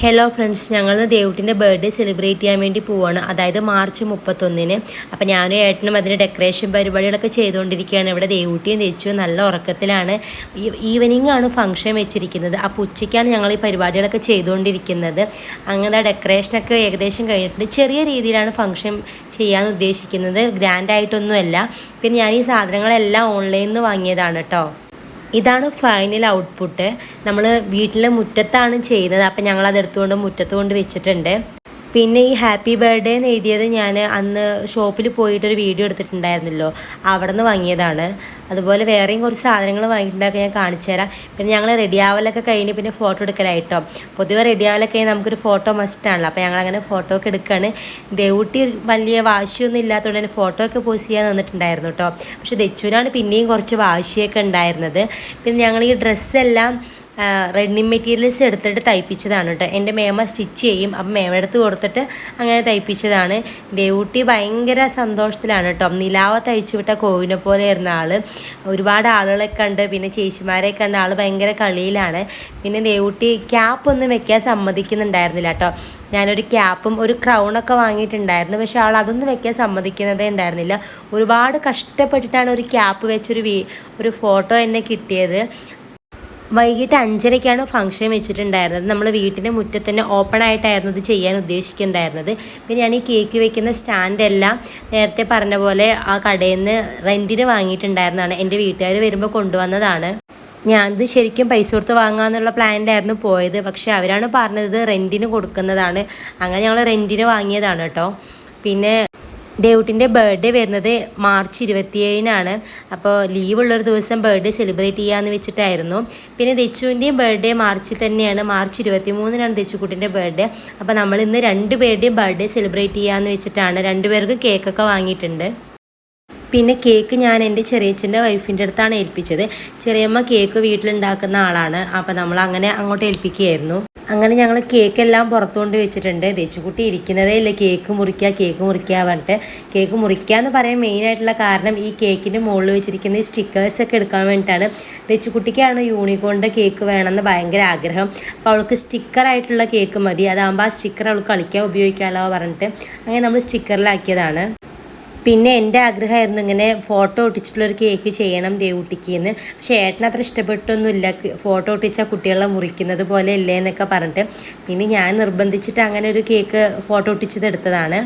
Hello friends ഞങ്ങൾ ദേവുട്ടിന്റെ birthday celebrate ചെയ്യാൻ വേണ്ടി പോവാണ്. അതായത് മാർച്ച് മുപ്പത്തൊന്നിന്. അപ്പോൾ ഞാനും ഏട്ടനും അതിന് ഡെക്കറേഷൻ പരിപാടികളൊക്കെ ചെയ്തുകൊണ്ടിരിക്കുകയാണ്. ഇവിടെ ദേവുട്ടിയും തേച്ചു നല്ല ഉറക്കത്തിലാണ്. ഈവനിങ് ആണ് ഫംഗ്ഷൻ വെച്ചിരിക്കുന്നത്. അപ്പോൾ ഉച്ചയ്ക്കാണ് ഞങ്ങൾ ഈ പരിപാടികളൊക്കെ ചെയ്തുകൊണ്ടിരിക്കുന്നത്. അങ്ങനെ ഡെക്കറേഷനൊക്കെ ഏകദേശം കഴിഞ്ഞിട്ടുണ്ട്. ചെറിയ രീതിയിലാണ് ഫംഗ്ഷൻ ചെയ്യാൻ ഉദ്ദേശിക്കുന്നത്. ഗ്രാൻഡായിട്ടൊന്നുമല്ല പിന്നെ ഞാൻ ഈ സാധനങ്ങളെല്ലാം ഓൺലൈനിൽ നിന്ന് വാങ്ങിയതാണ് കേട്ടോ. ഇതാണ് ഫൈനൽ ഔട്ട്പുട്ട് നമ്മൾ വീട്ടിലെ മുറ്റത്താണ് ചെയ്യുന്നത് അപ്പം ഞങ്ങൾ എടുത്തുകൊണ്ട് മുറ്റത്ത് കൊണ്ട് വെച്ചിട്ടുണ്ട്. പിന്നെ ഈ ഹാപ്പി ബർത്ത്ഡേ എന്ന് എഴുതിയത് ഞാൻ അന്ന് ഷോപ്പിൽ പോയിട്ടൊരു വീഡിയോ എടുത്തിട്ടുണ്ടായിരുന്നല്ലോ. അവിടെ നിന്ന് വാങ്ങിയതാണ്. അതുപോലെ വേറെയും കുറച്ച് സാധനങ്ങൾ വാങ്ങിയിട്ടുണ്ടാക്കി ഞാൻ കാണിച്ചു തരാം. പിന്നെ ഞങ്ങൾ റെഡി ആവലൊക്കെ കഴിഞ്ഞ് പിന്നെ ഫോട്ടോ എടുക്കലായിട്ടോ. പൊതുവെ റെഡി ആവലൊക്കെ കഴിഞ്ഞ് നമുക്കൊരു ഫോട്ടോ മസ്റ്റാണല്ലോ അപ്പോൾ ഞങ്ങളങ്ങനെ ഫോട്ടോ ഒക്കെ എടുക്കുകയാണ് ദേവൂട്ടി വലിയ വാശിയൊന്നും ഇല്ലാത്തതുകൊണ്ട് തന്നെ ഫോട്ടോ ഒക്കെ പോസ്റ്റ് ചെയ്യാൻ നിന്നിട്ടുണ്ടായിരുന്നു കേട്ടോ പക്ഷേ ദച്ചുവിനാണ് പിന്നെയും കുറച്ച് വാശിയൊക്കെ ഉണ്ടായിരുന്നത്. പിന്നെ ഞങ്ങൾ ഈ ഡ്രസ്സെല്ലാം റണ്ണിങ് മെറ്റീരിയൽസ് എടുത്തിട്ട് തയ്പ്പിച്ചതാണ് കേട്ടോ എന്റെ മേമ സ്റ്റിച്ച് ചെയ്യും. അപ്പം മേമെടുത്ത് കൊടുത്തിട്ട് അങ്ങനെ തയ്പ്പിച്ചതാണ്. ദേവൂട്ടി ഭയങ്കര സന്തോഷത്തിലാണ് കേട്ടോ നിലാവ തയ്ച്ചു വിട്ട കോവിനെ പോലെ ആയിരുന്ന ആൾ ഒരുപാട് ആളുകളെ കണ്ട് പിന്നെ ചേച്ചിമാരെ കണ്ട് ആൾ ഭയങ്കര കളിയിലാണ്. പിന്നെ ദേവൂട്ടി ക്യാപ്പ് ഒന്നും വെക്കാൻ സമ്മതിക്കുന്നുണ്ടായിരുന്നില്ല കേട്ടോ ഞാനൊരു ക്യാപ്പും ഒരു ക്രൗണൊക്കെ വാങ്ങിയിട്ടുണ്ടായിരുന്നു. പക്ഷെ അവൾ അതൊന്നും വെക്കാൻ സമ്മതിക്കുന്നതേ ഉണ്ടായിരുന്നില്ല. ഒരുപാട് കഷ്ടപ്പെട്ടിട്ടാണ് ഒരു ക്യാപ്പ് വെച്ചൊരു വീ ഒരു ഫോട്ടോ എന്നെ കിട്ടിയത്. വൈകിട്ട് അഞ്ചരയ്ക്കാണ് ഫംഗ്ഷൻ വെച്ചിട്ടുണ്ടായിരുന്നത്. നമ്മൾ വീട്ടിന്റെ മുറ്റത്ത് തന്നെ ഓപ്പൺ ആയിട്ടായിരുന്നു ഇത് ചെയ്യാൻ ഉദ്ദേശിക്കുന്നുണ്ടായിരുന്നത്. പിന്നെ ഞാൻ ഈ കേക്ക് വെക്കുന്ന സ്റ്റാൻഡെല്ലാം നേരത്തെ പറഞ്ഞ പോലെ ആ കടയിൽ നിന്ന് റെന്റിന് വാങ്ങിയിട്ടുണ്ടായിരുന്നതാണ്. എന്റെ വീട്ടുകാർ വരുമ്പോൾ കൊണ്ടുവന്നതാണ്. ഞാനത് ശരിക്കും പൈസ കൊടുത്ത് വാങ്ങാമെന്നുള്ള പ്ലാനിലായിരുന്നു പോയത്. പക്ഷേ അവരാണ് പറഞ്ഞത് റെന്റിന് കൊടുക്കുന്നതാണ്. അങ്ങനെ ഞങ്ങൾ റെന്റിന് വാങ്ങിയതാണ് കേട്ടോ. പിന്നെ ഡേവുട്ടിന്റെ ബർത്ത്ഡേ വരുന്നത് മാർച്ച് ഇരുപത്തിയേഴിനാണ്. അപ്പോൾ ലീവുള്ളൊരു ദിവസം ബർത്ത്ഡേ സെലിബ്രേറ്റ് ചെയ്യാമെന്ന് വെച്ചിട്ടായിരുന്നു. പിന്നെ ദച്ചുവിന്റെയും ബർത്ത്ഡേ മാർച്ചിൽ തന്നെയാണ്. മാർച്ച് ഇരുപത്തി മൂന്നിനാണ് ദച്ചുക്കുട്ടിന്റെ ബർത്ത്ഡേ. അപ്പോൾ നമ്മൾ ഇന്ന് രണ്ട് പേരുടെയും ബർത്ത്ഡേ സെലിബ്രേറ്റ് ചെയ്യാമെന്ന് വെച്ചിട്ടാണ്. രണ്ടുപേർക്കും കേക്കൊക്കെ വാങ്ങിയിട്ടുണ്ട്. പിന്നെ കേക്ക് ഞാൻ എന്റെ ചെറിയച്ഛന്റെ വൈഫിന്റെ അടുത്താണ് ഏൽപ്പിച്ചത്. ചെറിയമ്മ കേക്ക് വീട്ടിലുണ്ടാക്കുന്ന ആളാണ്. അപ്പോൾ നമ്മൾ അങ്ങനെ അങ്ങോട്ട് ഏൽപ്പിക്കുകയായിരുന്നു. അങ്ങനെ ഞങ്ങൾ കേക്ക് എല്ലാം പുറത്തുകൊണ്ട് വെച്ചിട്ടുണ്ട്. ദേച്ചുകുട്ടി ഇരിക്കുന്നതേ ഇല്ല. കേക്ക് മുറിക്കുക കേക്ക് മുറിക്കുക പറഞ്ഞിട്ട് കേക്ക് മുറിക്കുക എന്ന് പറയാൻ മെയിനായിട്ടുള്ള കാരണം ഈ കേക്കിന്റെ മുകളിൽ വെച്ചിരിക്കുന്ന ഈ സ്റ്റിക്കേഴ്സൊക്കെ എടുക്കാൻ വേണ്ടിയിട്ടാണ്. ദേശുക്കുട്ടിക്കാണ് യൂണിക്കോണിന്റെ കേക്ക് വേണമെന്ന് ഭയങ്കര ആഗ്രഹം. അപ്പോൾ അവൾക്ക് സ്റ്റിക്കറായിട്ടുള്ള കേക്ക് മതി. അതാകുമ്പോൾ ആ സ്റ്റിക്കർ അവൾക്ക് കളിക്കാൻ ഉപയോഗിക്കാമല്ലോ പറഞ്ഞിട്ട് അങ്ങനെ നമ്മൾ സ്റ്റിക്കറിലാക്കിയതാണ് പിന്നെ എന്റെ ആഗ്രഹമായിരുന്നു ഇങ്ങനെ ഫോട്ടോ ഒട്ടിച്ചിട്ടുള്ളൊരു കേക്ക് ചെയ്യണം ദേവുട്ടിക്ക് എന്ന്. പക്ഷേ ഏട്ടന് അത്ര ഇഷ്ടപ്പെട്ടൊന്നുമില്ല. ഫോട്ടോ ഒട്ടിച്ച കുട്ടികളെ മുറിക്കുന്നത് പോലെ അല്ലേ എന്നൊക്കെ പറഞ്ഞിട്ട്. പിന്നെ ഞാൻ നിർബന്ധിച്ചിട്ട് അങ്ങനെ ഒരു കേക്ക് ഫോട്ടോ ഒട്ടിച്ചത് എടുത്തതാണ്.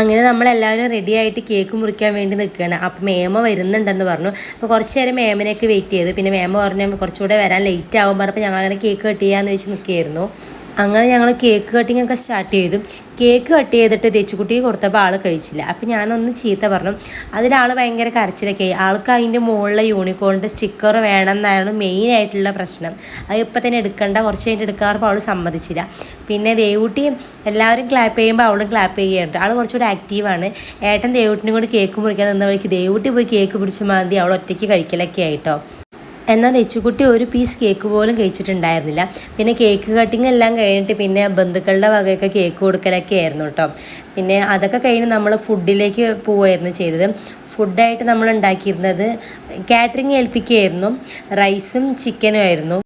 അങ്ങനെ നമ്മളെല്ലാവരും റെഡി ആയിട്ട് കേക്ക് മുറിക്കാൻ വേണ്ടി നിൽക്കുകയാണ്. അപ്പോൾ മേമ വരുന്നുണ്ടെന്ന് പറഞ്ഞു. അപ്പോൾ കുറച്ച് നേരം മേമനെയൊക്കെ വെയിറ്റ് ചെയ്തു. പിന്നെ മേമ പറഞ്ഞു കുറച്ചുകൂടെ വരാൻ ലേറ്റ് ആകും പറഞ്ഞപ്പോൾ ഞങ്ങളങ്ങനെ കേക്ക് കട്ട് ചെയ്യാമെന്ന് വെച്ച് നിൽക്കുകയായിരുന്നു. അങ്ങനെ ഞങ്ങൾ കേക്ക് കട്ടിംഗ് ഒക്കെ സ്റ്റാർട്ട് ചെയ്തു. കേക്ക് കട്ട് ചെയ്തിട്ട് തെച്ചുകുട്ടിക്ക് കൊടുത്തപ്പോൾ ആൾ കഴിച്ചില്ല. അപ്പോൾ ഞാനൊന്ന് ചീത്ത പറഞ്ഞു. അതിലാൾ ഭയങ്കര കരച്ചിലൊക്കെ ആൾക്ക് അതിന്റെ മുകളിലെ യൂണിക്കോണിന്റെ സ്റ്റിക്കർ വേണം എന്നായിരുന്നു മെയിൻ ആയിട്ടുള്ള പ്രശ്നം. അത് ഇപ്പം തന്നെ എടുക്കേണ്ട. കുറച്ച് കഴിഞ്ഞിട്ട് എടുക്കാറപ്പോൾ അവൾ സമ്മതിച്ചില്ല. പിന്നെ ദേവൂട്ടിയും എല്ലാവരും ക്ലാപ്പ് ചെയ്യുമ്പോൾ അവളും ക്ലാപ്പ് ചെയ്യാറുണ്ട് ആൾ കുറച്ചുകൂടി ആക്റ്റീവാണ് ഏട്ടൻ ദേവൂട്ടിനും കൂടി കേക്ക് മുറിക്കാൻ നിന്ന വഴിക്ക് ദേവൂട്ടി പോയി കേക്ക് പിടിച്ച് മാന്തി അവൾ ഒറ്റയ്ക്ക് കഴിക്കലൊക്കെ ആയിട്ടോ എന്നാൽ നെച്ചുകുട്ടി ഒരു പീസ് കേക്ക് പോലും കഴിച്ചിട്ടുണ്ടായിരുന്നില്ല. പിന്നെ കേക്ക് കട്ടിങ് എല്ലാം കഴിഞ്ഞിട്ട് പിന്നെ ബന്ധുക്കളുടെ വകയൊക്കെ കേക്ക് കൊടുക്കലൊക്കെ ആയിരുന്നു കേട്ടോ. പിന്നെ അതൊക്കെ കഴിഞ്ഞ് നമ്മൾ ഫുഡിലേക്ക് പോവുമായിരുന്നു ചെയ്തത്. ഫുഡായിട്ട് നമ്മൾ ഉണ്ടാക്കിയിരുന്നത് കാറ്ററിംഗ് ഏൽപ്പിക്കുകയായിരുന്നു. റൈസും ചിക്കനും ആയിരുന്നു.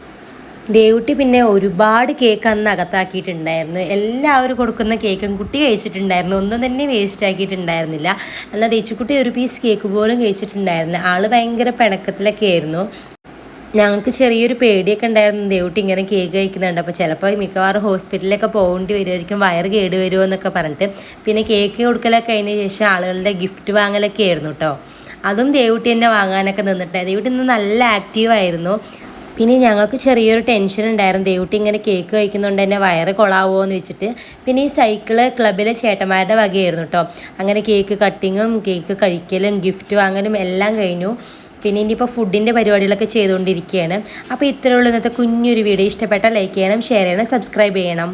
ദേവുട്ടി പിന്നെ ഒരുപാട് കേക്ക് അന്ന് അകത്താക്കിയിട്ടുണ്ടായിരുന്നു. എല്ലാവരും കൊടുക്കുന്ന കേക്കും കുട്ടി കഴിച്ചിട്ടുണ്ടായിരുന്നു. ഒന്നും തന്നെ വേസ്റ്റ് ആക്കിയിട്ടുണ്ടായിരുന്നില്ല. എന്നാൽ ദേച്ചിക്കുട്ടി ഒരു പീസ് കേക്ക് പോലും കഴിച്ചിട്ടുണ്ടായിരുന്നില്ല. ആൾ ഭയങ്കര പിണക്കത്തിലൊക്കെ ആയിരുന്നു. ഞങ്ങൾക്ക് ചെറിയൊരു പേടിയൊക്കെ ഉണ്ടായിരുന്നു. ദേവൂട്ടി ഇങ്ങനെ കേക്ക് കഴിക്കുന്നുണ്ട്. അപ്പോൾ ചിലപ്പോൾ മിക്കവാറും ഹോസ്പിറ്റലിലൊക്കെ പോകേണ്ടി വരുമായിരിക്കും. വയറ് കേട് വരുമോ എന്നൊക്കെ പറഞ്ഞിട്ട് പിന്നെ കേക്ക് കൊടുക്കലൊക്കെ കഴിഞ്ഞ ശേഷം ആളുകളുടെ ഗിഫ്റ്റ് വാങ്ങലൊക്കെ ആയിരുന്നു കേട്ടോ അതും ദേവട്ടി തന്നെ വാങ്ങാനൊക്കെ നിന്നിട്ടുണ്ടായിരുന്നു ദേവട്ടി ഇന്ന് നല്ല ആക്റ്റീവായിരുന്നു പിന്നെ ഞങ്ങൾക്ക് ചെറിയൊരു ടെൻഷൻ ഉണ്ടായിരുന്നു. ദേവൂട്ടി ഇങ്ങനെ കേക്ക് കഴിക്കുന്നുണ്ട്. തന്നെ വയറ് കൊളാവോ എന്ന് വെച്ചിട്ട് പിന്നെ ഈ സൈക്കിൾ ക്ലബിലെ ചേട്ടന്മാരുടെ വകയായിരുന്നു കേട്ടോ അങ്ങനെ കേക്ക് കട്ടിങ്ങും കേക്ക് കഴിക്കലും ഗിഫ്റ്റ് വാങ്ങലും എല്ലാം കഴിഞ്ഞു. പിന്നെ ഇനിയിപ്പോൾ ഫുഡിന്റെ പരിപാടികളൊക്കെ ചെയ്തുകൊണ്ടിരിക്കുകയാണ്. അപ്പോൾ ഇത്രയുള്ള ഇന്നത്തെ കുഞ്ഞൊരു വീഡിയോ ഇഷ്ടപ്പെട്ടാൽ ലൈക്ക് ചെയ്യണം ഷെയർ ചെയ്യണം സബ്സ്ക്രൈബ് ചെയ്യണം.